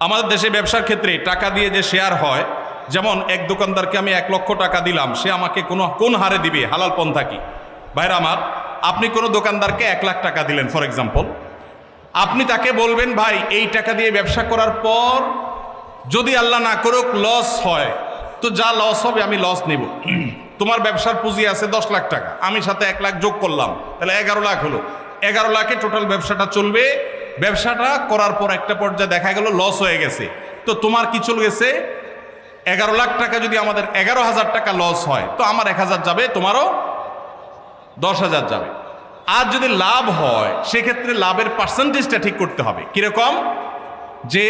আমাদের দেশে ব্যবসার ক্ষেত্রে টাকা দিয়ে যে শেয়ার হয়, যেমন এক দোকানদারকে আমি এক লক্ষ টাকা দিলাম, সে আমাকে কোনো, কোন হারে দিবে? হালাল পন্থা কি? ভাইরা আমার, আপনি কোনো দোকানদারকে এক লাখ টাকা দিলেন ফর এক্সাম্পল আপনি তাকে বলবেন, ভাই, এই টাকা দিয়ে ব্যবসা করার পর যদি আল্লাহ না করুক লস হয়। তো যা লস হবে, আমি লস নেব। তোমার ব্যবসার পুঁজি আছে দশ লাখ টাকা, আমি সাথে এক লাখ যোগ করলাম, তাহলে এগারো লাখ হলো। এগারো লাখে টোটাল ব্যবসাটা চলবে ব্যবসাটা করার পর একটা পর্যায়ে দেখা গেল লস হয়ে গেছে। তো তোমার কি চলে গেছে? এগারো লাখ টাকা যদি আমাদের এগারো হাজার টাকা লস হয়, তো আমার এক হাজার যাবে, তোমারও দশ হাজার যাবে। আর যদি লাভ হয়, সেক্ষেত্রে লাভের পার্সেন্টেজটা ঠিক করতে হবে। কীরকম? যে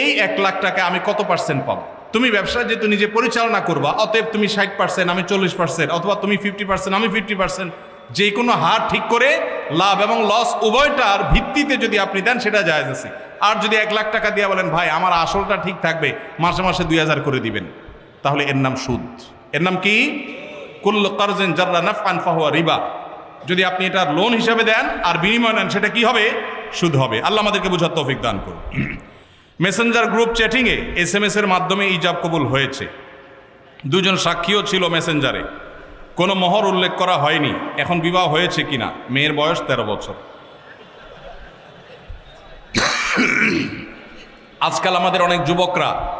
এই এক লাখ টাকা আমি কত পার্সেন্ট পাবো? তুমি ব্যবসা যেহেতু নিজে পরিচালনা করবা, অতএব তুমি ষাট পার্সেন্ট আমি চল্লিশ পার্সেন্ট অথবা তুমি ফিফটি পার্সেন্ট আমি ফিফটি পার্সেন্ট যে কোনো হার ঠিক করে লাভ এবং লস উভয়টার ভিত্তিতে যদি আপনি দেন, সেটা জায়জ আছে। আর যদি এক লাখ টাকা দিয়ে বলেন, ভাই, আমার আসলটা ঠিক থাকবে, মাসে মাসে দুই হাজার করে দিবেন। তাহলে এর নাম সুদ। এর নাম কি? কুল্ল কারজেন জাররা নাফআন ফাহুয়া রিবা। যদি আপনি এটা লোন হিসাবে দেন আর বিনিময় নেন, সেটা কি হবে? সুদ হবে। আল্লাহ আমাদেরকে বোঝার তৌফিক দান করুন। মেসেঞ্জার গ্রুপ চ্যাটিংয়ে এস এম এর মাধ্যমে ইজাব কবুল হয়েছে। দুজন সাক্ষীও ছিল মেসেঞ্জারে। কোনো মোহর উল্লেখ করা হয়নি। এখন বিবাহ হয়েছে কিনা? মেয়ের বয়স তেরো বছর। আজকাল আমাদের অনেক যুবকরা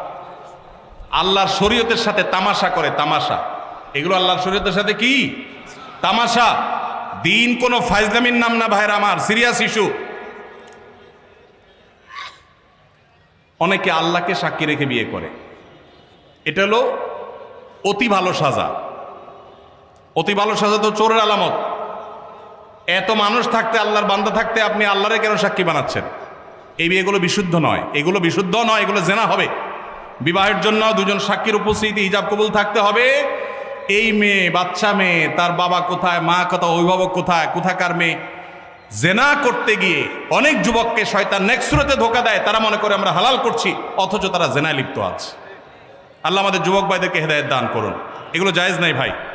আল্লাহর শরীয়তের সাথে তামাশা করে, তামাশা। এগুলো আল্লাহর শরীয়তের সাথে কি? তামাশা। দিন কোনো ফাইজলামির নাম না ভাইরা আমার, সিরিয়াস ইস্যু। অনেকে আল্লাহকে সাক্ষী রেখে বিয়ে করে। এটা হলো অতি ভালো সাজা। অতি ভালো সাজা তো চোরের আলামত। এত মানুষ থাকতে, আল্লাহর বান্দা থাকতে আপনি আল্লাহরে কেন সাক্ষী বানাচ্ছেন? এই বিয়েগুলো বিশুদ্ধ নয়। এগুলো বিশুদ্ধ নয়, এগুলো জেনা হবে। বিবাহের জন্য দুজন সাক্ষীর উপস্থিতি, হিজাব কবুল থাকতে হবে। এই মেয়ে, বাচ্চা মেয়ে, তার বাবা কোথায়, মা কোথায় অভিভাবক কোথায়, কোথাকার মেয়ে? জেনা করতে গিয়ে অনেক যুবককে শয়তান নেক্সুরতে ধোকা দেয়। তারা মনে করে আমরা হালাল করছি, অথচ তারা জেনায় লিপ্ত আছে। আল্লাহ আমাদের যুবক ভাইদেরকে হেদায়ত দান করুন। এগুলো জায়েজ নাই ভাই।